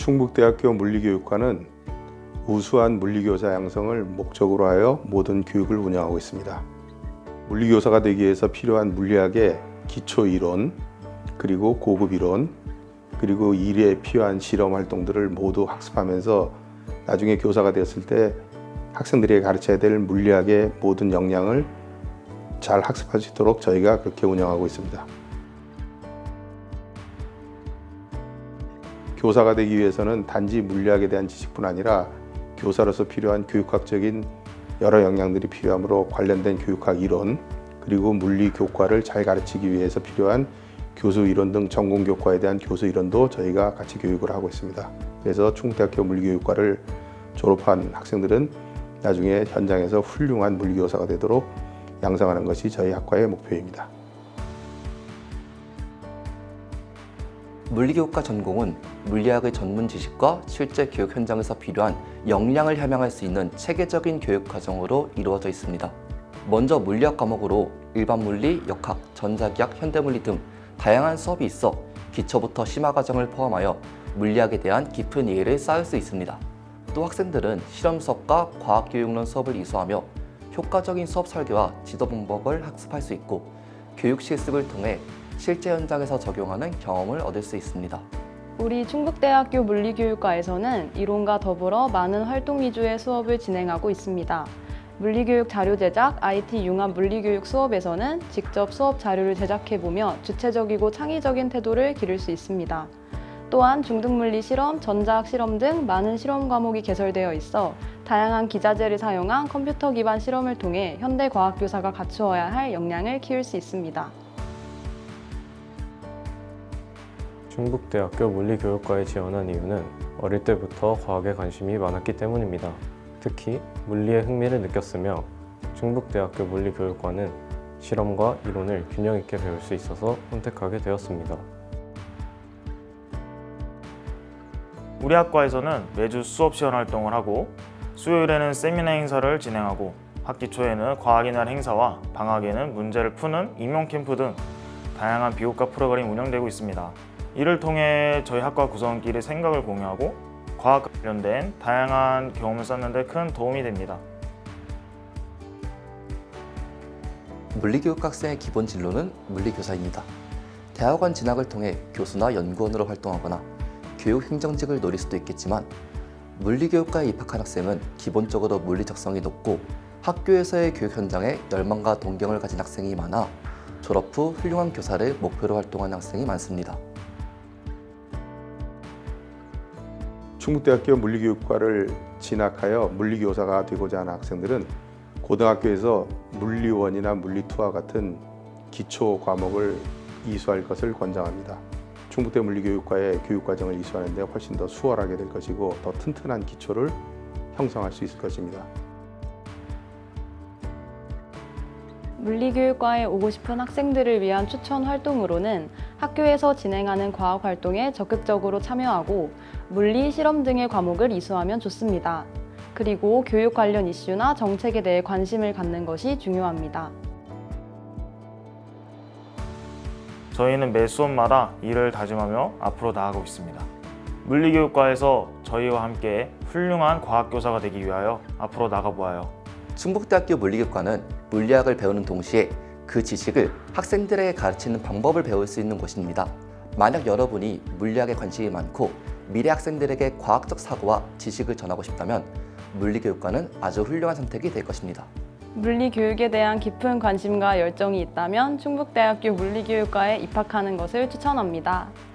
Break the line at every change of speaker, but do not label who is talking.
충북대학교 물리교육과는 우수한 물리교사 양성을 목적으로 하여 모든 교육을 운영하고 있습니다. 물리교사가 되기 위해서 필요한 물리학의 기초 이론, 그리고 고급 이론, 그리고 일에 필요한 실험 활동들을 모두 학습하면서 나중에 교사가 되었을 때 학생들에게 가르쳐야 될 물리학의 모든 역량을 잘 학습할 수 있도록 저희가 그렇게 운영하고 있습니다. 교사가 되기 위해서는 단지 물리학에 대한 지식뿐 아니라 교사로서 필요한 교육학적인 여러 역량들이 필요하므로 관련된 교육학 이론 그리고 물리 교과를 잘 가르치기 위해서 필요한 교수 이론 등 전공 교과에 대한 교수 이론도 저희가 같이 교육을 하고 있습니다. 그래서 충대학교 물리교육과를 졸업한 학생들은 나중에 현장에서 훌륭한 물리교사가 되도록 양성하는 것이 저희 학과의 목표입니다.
물리교육과 전공은 물리학의 전문 지식과 실제 교육 현장에서 필요한 역량을 향양할 수 있는 체계적인 교육 과정으로 이루어져 있습니다. 먼저 물리학 과목으로 일반 물리, 역학, 전자기학, 현대물리 등 다양한 수업이 있어 기초부터 심화 과정을 포함하여 물리학에 대한 깊은 이해를 쌓을 수 있습니다. 또 학생들은 실험 수업과 과학교육론 수업을 이수하며 효과적인 수업 설계와 지도 분법을 학습할 수 있고 교육 실습을 통해 실제 현장에서 적용하는 경험을 얻을 수 있습니다.
우리 충북대학교 물리교육과에서는 이론과 더불어 많은 활동 위주의 수업을 진행하고 있습니다. 물리교육 자료 제작, IT 융합 물리교육 수업에서는 직접 수업 자료를 제작해보며 주체적이고 창의적인 태도를 기를 수 있습니다. 또한 중등물리 실험, 전자학 실험 등 많은 실험 과목이 개설되어 있어 다양한 기자재를 사용한 컴퓨터 기반 실험을 통해 현대 과학교사가 갖추어야 할 역량을 키울 수 있습니다.
충북대학교 물리교육과에 지원한 이유는 어릴 때부터 과학에 관심이 많았기 때문입니다. 특히 물리에 흥미를 느꼈으며 충북대학교 물리교육과는 실험과 이론을 균형 있게 배울 수 있어서 선택하게 되었습니다.
우리 학과에서는 매주 수업 시연 활동을 하고 수요일에는 세미나 행사를 진행하고 학기 초에는 과학이날 행사와 방학에는 문제를 푸는 임용 캠프 등 다양한 비교과 프로그램이 운영되고 있습니다. 이를 통해 저희 학과 구성원끼리 생각을 공유하고 과학 관련된 다양한 경험을 쌓는데 큰 도움이 됩니다.
물리교육 학생의 기본 진로는 물리교사입니다. 대학원 진학을 통해 교수나 연구원으로 활동하거나 교육행정직을 노릴 수도 있겠지만 물리교육과에 입학한 학생은 기본적으로 물리 적성이 높고 학교에서의 교육 현장에 열망과 동경을 가진 학생이 많아 졸업 후 훌륭한 교사를 목표로 활동하는 학생이 많습니다.
충북대학교 물리교육과를 진학하여 물리교사가 되고자 하는 학생들은 고등학교에서 물리원이나 물리투와 같은 기초 과목을 이수할 것을 권장합니다. 충북대 물리교육과의 교육과정을 이수하는 데 훨씬 더 수월하게 될 것이고 더 튼튼한 기초를 형성할 수 있을 것입니다.
물리교육과에 오고 싶은 학생들을 위한 추천 활동으로는 학교에서 진행하는 과학 활동에 적극적으로 참여하고 물리, 실험 등의 과목을 이수하면 좋습니다. 그리고 교육 관련 이슈나 정책에 대해 관심을 갖는 것이 중요합니다.
저희는 매 수업마다 이를 다짐하며 앞으로 나아가고 있습니다. 물리교육과에서 저희와 함께 훌륭한 과학교사가 되기 위하여 앞으로 나가보아요.
충북대학교 물리교육과는 물리학을 배우는 동시에 그 지식을 학생들에게 가르치는 방법을 배울 수 있는 곳입니다. 만약 여러분이 물리학에 관심이 많고 미래 학생들에게 과학적 사고와 지식을 전하고 싶다면 물리교육과는 아주 훌륭한 선택이 될 것입니다.
물리교육에 대한 깊은 관심과 열정이 있다면 충북대학교 물리교육과에 입학하는 것을 추천합니다.